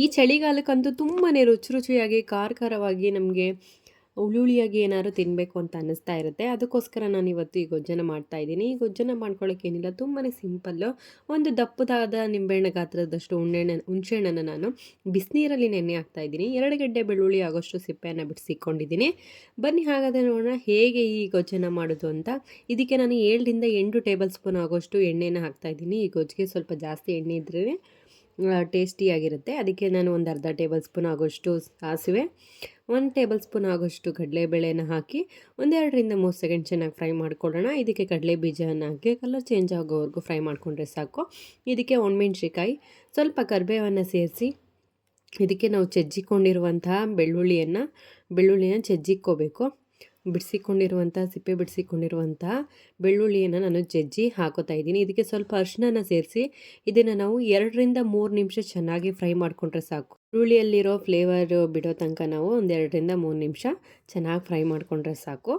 ಈ ಚಳಿಗಾಲಕ್ಕಂತೂ ತುಂಬಾ ರುಚಿ ರುಚಿಯಾಗಿ ಖಾರ ಖಾರವಾಗಿ ನಮಗೆ ಹುಳುಳಿಯಾಗಿ ಏನಾದ್ರು ತಿನ್ನಬೇಕು ಅಂತ ಅನ್ನಿಸ್ತಾ ಇರುತ್ತೆ. ಅದಕ್ಕೋಸ್ಕರ ನಾನು ಇವತ್ತು ಈ ಗೊಜ್ಜನ ಮಾಡ್ತಾ ಇದ್ದೀನಿ. ಈ ಗೊಜ್ಜನ ಮಾಡ್ಕೊಳ್ಳೋಕೆ ಏನಿಲ್ಲ. ತುಂಬಾ ಸಿಂಪಲ್ಲು. ಒಂದು ದಪ್ಪದಾದ ನಿಂಬೆಹಣ್ಣು ಗಾತ್ರದಷ್ಟು ಉಣ್ಣೆಣ್ಣ ಹುಣಸೆಹಣ್ಣನ್ನು ನಾನು ಬಿಸಿನೀರಲ್ಲಿ ನೆನೆ ಹಾಕ್ತಾ ಇದ್ದೀನಿ. ಎರಡು ಗಡ್ಡೆ ಬೆಳ್ಳುಳ್ಳಿ ಆಗೋಷ್ಟು ಸಿಪ್ಪೆಯನ್ನು ಬಿಡಿಸಿಕೊಂಡಿದ್ದೀನಿ ಬನ್ನಿ, ಹಾಗಾದರೆ ನೋಡೋಣ ಹೇಗೆ ಈ ಗೊಜ್ಜನ ಮಾಡೋದು ಅಂತ. ಇದಕ್ಕೆ ನಾನು ಏಳರಿಂದ ಎಂಟು ಟೇಬಲ್ ಸ್ಪೂನ್ ಆಗೋಷ್ಟು ಎಣ್ಣೆನ ಹಾಕ್ತಾ ಇದ್ದೀನಿ. ಈ ಗೊಜ್ಜಿಗೆ ಸ್ವಲ್ಪ ಜಾಸ್ತಿ ಎಣ್ಣೆ ಇದ್ದರೆ ಟೇಸ್ಟಿಯಾಗಿರುತ್ತೆ ಅದಕ್ಕೆ ನಾನು ಒಂದು ಅರ್ಧ ಟೇಬಲ್ ಸ್ಪೂನ್ ಆಗೋಷ್ಟು ಸಾಸಿವೆ, ಒಂದು ಟೇಬಲ್ ಸ್ಪೂನ್ ಆಗೋಷ್ಟು ಕಡಲೆಬೇಳೆನ ಹಾಕಿ ಒಂದೆರಡರಿಂದ ಮೂರು ಸೆಕೆಂಡ್ ಚೆನ್ನಾಗಿ ಫ್ರೈ ಮಾಡ್ಕೊಳ್ಳೋಣ. ಇದಕ್ಕೆ ಕಡಲೆ ಬೀಜವನ್ನು ಹಾಕಿ ಕಲರ್ ಚೇಂಜ್ ಆಗೋವರೆಗೂ ಫ್ರೈ ಮಾಡಿಕೊಂಡ್ರೆ ಸಾಕು. ಇದಕ್ಕೆ ಒಣಮೆಣ್ಸಿಕಾಯಿ ಸ್ವಲ್ಪ ಕರಿಬೇವನ್ನು ಸೇರಿಸಿ ಇದಕ್ಕೆ ನಾವು ಚಜ್ಜಿಕೊಂಡಿರುವಂತಹ ಬೆಳ್ಳುಳ್ಳಿಯನ್ನು, ಬೆಳ್ಳುಳ್ಳಿನ ಚಜ್ಜಿಕ್ಕೋಬೇಕು. ಬಿಡಿಸಿಕೊಂಡಿರುವಂಥ, ಸಿಪ್ಪೆ ಬಿಡಿಸಿಕೊಂಡಿರುವಂಥ ಬೆಳ್ಳುಳ್ಳಿಯನ್ನು ನಾನು ಜಜ್ಜಿ ಹಾಕೋತಾ ಇದ್ದೀನಿ. ಇದಕ್ಕೆ ಸ್ವಲ್ಪ ಅರಿಶಿನ ಸೇರಿಸಿ, ಇದನ್ನು ನಾವು ಎರಡರಿಂದ ಮೂರು ನಿಮಿಷ ಚೆನ್ನಾಗಿ ಫ್ರೈ ಮಾಡಿಕೊಂಡ್ರೆ ಸಾಕು. ಬೆಳ್ಳುಳ್ಳಿಯಲ್ಲಿರೋ ಫ್ಲೇವರ್ ಬಿಡೋ ತನಕ ನಾವು ಒಂದು ಎರಡರಿಂದ ಮೂರು ನಿಮಿಷ ಚೆನ್ನಾಗಿ ಫ್ರೈ ಮಾಡಿಕೊಂಡ್ರೆ ಸಾಕು.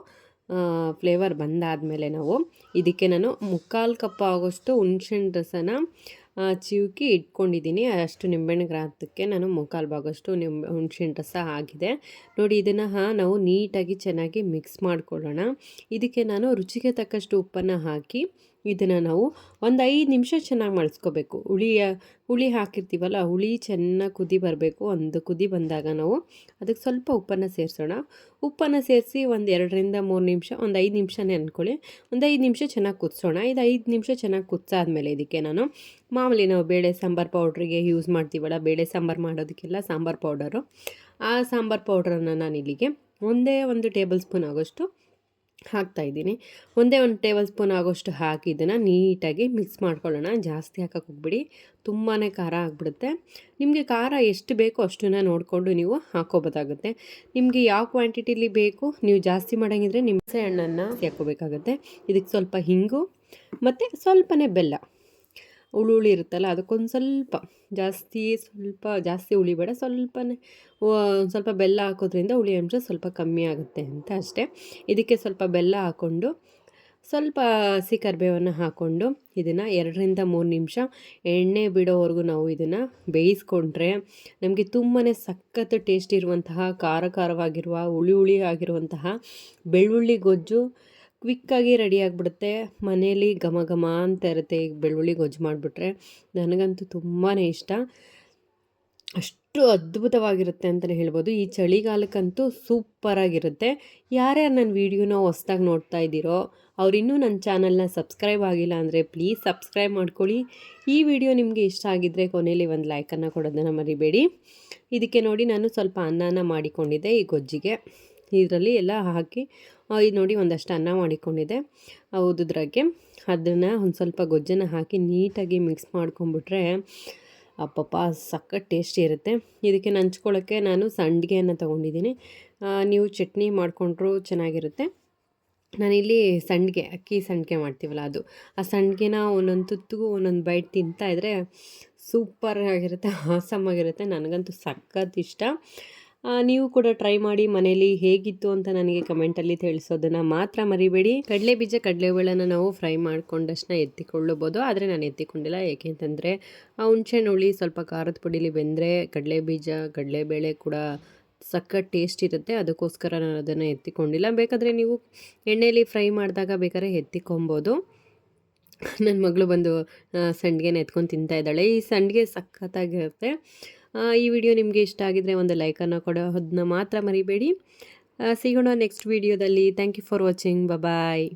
ಫ್ಲೇವರ್ ಬಂದಾದಮೇಲೆ ನಾವು ಇದಕ್ಕೆ ನಾನು ಮುಕ್ಕಾಲು ಕಪ್ ಆಗೋಷ್ಟು ಹುಣ್ಸೆಹಣ್ಣು ರಸನ ಚಿವುಕಿ ಇಟ್ಕೊಂಡಿದ್ದೀನಿ. ಅಷ್ಟು ನಿಂಬೆಹಣ್ಣು ಗ್ರಾಂತಕ್ಕೆ ನಾನು ಮುಕ್ಕಾಲು ಭಾಗಷ್ಟು ನಿಂಬೆ ಹುಣ್ಸಿನ ರಸ ಆಗಿದೆ. ನೋಡಿ, ಇದನ್ನು ನಾವು ನೀಟಾಗಿ ಚೆನ್ನಾಗಿ ಮಿಕ್ಸ್ ಮಾಡ್ಕೊಳ್ಳೋಣ. ಇದಕ್ಕೆ ನಾನು ರುಚಿಗೆ ತಕ್ಕಷ್ಟು ಉಪ್ಪನ್ನು ಹಾಕಿ ಇದನ್ನು ನಾವು ಒಂದು ಐದು ನಿಮಿಷ ಚೆನ್ನಾಗಿ ಮಳಿಸ್ಕೋಬೇಕು. ಹುಳಿಯ, ಹುಳಿ ಹಾಕಿರ್ತೀವಲ್ಲ, ಹುಳಿ ಚೆನ್ನಾಗಿ ಕುದಿ ಬರಬೇಕು. ಒಂದು ಕುದಿ ಬಂದಾಗ ನಾವು ಅದಕ್ಕೆ ಸ್ವಲ್ಪ ಉಪ್ಪನ್ನು ಸೇರಿಸೋಣ. ಉಪ್ಪನ್ನು ಸೇರಿಸಿ ಒಂದು ಎರಡರಿಂದ ಮೂರು ನಿಮಿಷ, ಒಂದು ಐದು ನಿಮಿಷನೇ ಅಂದ್ಕೊಳ್ಳಿ ಒಂದು ಐದು ನಿಮಿಷ ಚೆನ್ನಾಗಿ ಕುದಿಸೋಣ. ಇದು ಐದು ನಿಮಿಷ ಚೆನ್ನಾಗಿ ಕುದಿಸಾದ್ಮೇಲೆ ಇದಕ್ಕೆ ನಾನು ಮಾಮೂಲಿ ನಾವು ಬೇಳೆ ಸಾಂಬಾರು ಪೌಡ್ರಿಗೆ ಯೂಸ್ ಮಾಡ್ತೀವಲ್ಲ, ಬೇಳೆ ಸಾಂಬಾರು ಮಾಡೋದಕ್ಕೆಲ್ಲ ಸಾಂಬಾರು ಪೌಡರು. ಆ ಸಾಂಬಾರು ಪೌಡ್ರನ್ನು ನಾನು ಇಲ್ಲಿಗೆ ಒಂದೇ ಒಂದು ಟೇಬಲ್ ಸ್ಪೂನ್ ಆಗೋಷ್ಟು ಹಾಕ್ತಾಯಿದ್ದೀನಿ ಒಂದೇ ಒಂದು ಟೇಬಲ್ ಸ್ಪೂನ್ ಆಗೋಷ್ಟು ಹಾಕಿ ಇದನ್ನು ನೀಟಾಗಿ ಮಿಕ್ಸ್ ಮಾಡ್ಕೊಳ್ಳೋಣ. ಜಾಸ್ತಿ ಹಾಕಕ್ಕೆ ಹೋಗ್ಬಿಡಿ. ತುಂಬಾ ಖಾರ ಆಗಿಬಿಡುತ್ತೆ. ನಿಮಗೆ ಖಾರ ಎಷ್ಟು ಬೇಕೋ ಅಷ್ಟನ್ನು ನೋಡಿಕೊಂಡು ನೀವು ಹಾಕೋಬೋದಾಗುತ್ತೆ ನಿಮಗೆ ಯಾವ ಕ್ವಾಂಟಿಟಿಲಿ ಬೇಕು, ನೀವು ಜಾಸ್ತಿ ಮಾಡೋಂಗಿದ್ರೆ ನಿಮ್ಮ ಹಣ್ಣನ್ನು ಹಾಕೋಬೇಕಾಗುತ್ತೆ ಇದಕ್ಕೆ ಸ್ವಲ್ಪ ಹಿಂಗು, ಮತ್ತು ಸ್ವಲ್ಪನೇ ಬೆಲ್ಲ. ಹುಳಿ ಹುಳಿ ಇರುತ್ತಲ್ಲ, ಅದಕ್ಕೊಂದು ಸ್ವಲ್ಪ ಜಾಸ್ತಿ ಸ್ವಲ್ಪ ಜಾಸ್ತಿ ಹುಳಿ ಬೇಡ, ಸ್ವಲ್ಪನೇ ಸ್ವಲ್ಪ ಬೆಲ್ಲ ಹಾಕೋದ್ರಿಂದ ಹುಳಿ ಅಂಶ ಸ್ವಲ್ಪ ಕಮ್ಮಿ ಆಗುತ್ತೆ ಅಂತ ಅಷ್ಟೇ. ಇದಕ್ಕೆ ಸ್ವಲ್ಪ ಬೆಲ್ಲ ಹಾಕ್ಕೊಂಡು ಸ್ವಲ್ಪ ಹಸಿ ಕರಿಬೇವನ್ನು ಹಾಕ್ಕೊಂಡು ಇದನ್ನು ಎರಡರಿಂದ ಮೂರು ನಿಮಿಷ ಎಣ್ಣೆ ಬಿಡೋವರೆಗೂ ನಾವು ಇದನ್ನು ಬೇಯಿಸ್ಕೊಂಡ್ರೆ ನಮಗೆ ತುಂಬಾ ಸಖತ್ ಟೇಸ್ಟ್ ಇರುವಂತಹ ಖಾರ ಖಾರವಾಗಿರುವ ಹುಳಿ ಹುಳಿ ಆಗಿರುವಂತಹ ಬೆಳ್ಳುಳ್ಳಿ ಗೊಜ್ಜು ಕ್ವಿಕ್ಕಾಗಿ ರೆಡಿ ಆಗಿಬಿಡುತ್ತೆ. ಮನೇಲಿ ಘಮ ಘಮ ಅಂತ ಇರುತ್ತೆ, ಈಗ ಬೆಳ್ಳುಳ್ಳಿ ಗೊಜ್ಜು ಮಾಡಿಬಿಟ್ರೆ. ನನಗಂತೂ ತುಂಬಾ ಇಷ್ಟ. ಅಷ್ಟು ಅದ್ಭುತವಾಗಿರುತ್ತೆ ಅಂತಲೇ ಹೇಳ್ಬೋದು. ಈ ಚಳಿಗಾಲಕ್ಕಂತೂ ಸೂಪರಾಗಿರುತ್ತೆ ಯಾರ್ಯಾರು ನನ್ನ ವೀಡಿಯೋನ ಹೊಸ್ದಾಗಿ ನೋಡ್ತಾ ಇದ್ದೀರೋ ಅವರಿನ್ನೂ ನನ್ನ ಚಾನಲ್ನ ಸಬ್ಸ್ಕ್ರೈಬ್ ಆಗಿಲ್ಲ ಅಂದರೆ ಪ್ಲೀಸ್ ಸಬ್ಸ್ಕ್ರೈಬ್ ಮಾಡ್ಕೊಳ್ಳಿ. ಈ ವಿಡಿಯೋ ನಿಮಗೆ ಇಷ್ಟ ಆಗಿದ್ದರೆ ಕೊನೆಯಲ್ಲಿ ಒಂದು ಲೈಕನ್ನು ಕೊಡೋದನ್ನು ಮರಿಬೇಡಿ. ಇದಕ್ಕೆ ನೋಡಿ ನಾನು ಸ್ವಲ್ಪ ಅನ್ನನ ಮಾಡಿಕೊಂಡಿದ್ದೆ ಈ ಗೊಜ್ಜಿಗೆ. ಇದರಲ್ಲಿ ಎಲ್ಲ ಹಾಕಿ ಇದು ನೋಡಿ ಒಂದಷ್ಟು ಅನ್ನ ಮಾಡಿಕೊಂಡಿದೆ ಹೌದ್ರಾಗೆ ಅದನ್ನು ಒಂದು ಸ್ವಲ್ಪ ಗೊಜ್ಜನ್ನು ಹಾಕಿ ನೀಟಾಗಿ ಮಿಕ್ಸ್ ಮಾಡ್ಕೊಂಬಿಟ್ರೆ ಅಪ್ಪಪ್ಪ ಸಖತ್ ಟೇಸ್ಟಿ ಇರುತ್ತೆ. ಇದಕ್ಕೆ ನಂಚ್ಕೊಳ್ಳೋಕ್ಕೆ ನಾನು ಸಂಡಿಗೆಯನ್ನು ತೊಗೊಂಡಿದ್ದೀನಿ. ನೀವು ಚಟ್ನಿ ಮಾಡಿಕೊಂಡ್ರೂ ಚೆನ್ನಾಗಿರುತ್ತೆ. ನಾನಿಲ್ಲಿ ಸಂಡಿಗೆ, ಅಕ್ಕಿ ಸಂಡಿಗೆ ಮಾಡ್ತೀವಲ್ಲ ಅದು, ಆ ಸಂಡಿಗೆನ ಒಂದೊಂದು ತುತ್ತಿಗೂ ಒಂದೊಂದು ಬೈಟ್ ತಿಂತಾಯಿದ್ರೆ ಸೂಪರ್ ಆಗಿರುತ್ತೆ ಆಸಮ್ ಆಗಿರುತ್ತೆ. ನನಗಂತೂ ಸಖತ್ ಇಷ್ಟ. ನೀವು ಕೂಡ ಟ್ರೈ ಮಾಡಿ ಮನೇಲಿ ಹೇಗಿತ್ತು ಅಂತ ನನಗೆ ಕಮೆಂಟಲ್ಲಿ ತಿಳಿಸೋದನ್ನು ಮಾತ್ರ ಮರಿಬೇಡಿ. ಕಡಲೆ ಬೀಜ ಕಡಲೆಬೇಳೆನ ನಾವು ಫ್ರೈ ಮಾಡ್ಕೊಂಡಷ್ಟನ್ನ ಎತ್ತಿಕೊಳ್ಳಬೋದು ಆದರೆ ನಾನು ಎತ್ತಿಕೊಂಡಿಲ್ಲ. ಏಕೆಂತಂದರೆ ಆ ಹುಣ್ಸೆಹಣ್ಣು ಹುಳಿ ಸ್ವಲ್ಪ ಖಾರದ ಪುಡಿಲಿ ಬೆಂದರೆ ಕಡಲೆ ಬೀಜ ಕಡಲೆಬೇಳೆ ಕೂಡ ಸಖತ್ ಟೇಸ್ಟ್ ಇರುತ್ತೆ. ಅದಕ್ಕೋಸ್ಕರ ನಾನು ಅದನ್ನು ಎತ್ತಿಕೊಂಡಿಲ್ಲ. ಬೇಕಾದರೆ ನೀವು ಎಣ್ಣೆಯಲ್ಲಿ ಫ್ರೈ ಮಾಡಿದಾಗ ಬೇಕಾದ್ರೆ ಎತ್ತಿಕೊಬೋದು. ನನ್ನ ಮಗಳು ಬಂದು ಸಂಡಿಗೆನ ಎತ್ಕೊಂಡು ತಿಂತಾ ಇದ್ದಾಳೆ. ಈ ಸಂಡಿಗೆ ಸಖತ್ತಾಗಿರುತ್ತೆ. ಈ ವಿಡಿಯೋ ನಿಮಗೆ ಇಷ್ಟ ಆಗಿದರೆ ಒಂದು ಲೈಕನ್ನು ಕೊಡೋದನ್ನ ಮಾತ್ರ ಮರಿಬೇಡಿ. ಸಿಗೋಣ ನೆಕ್ಸ್ಟ್ ವಿಡಿಯೋದಲ್ಲಿ thank you for watching bye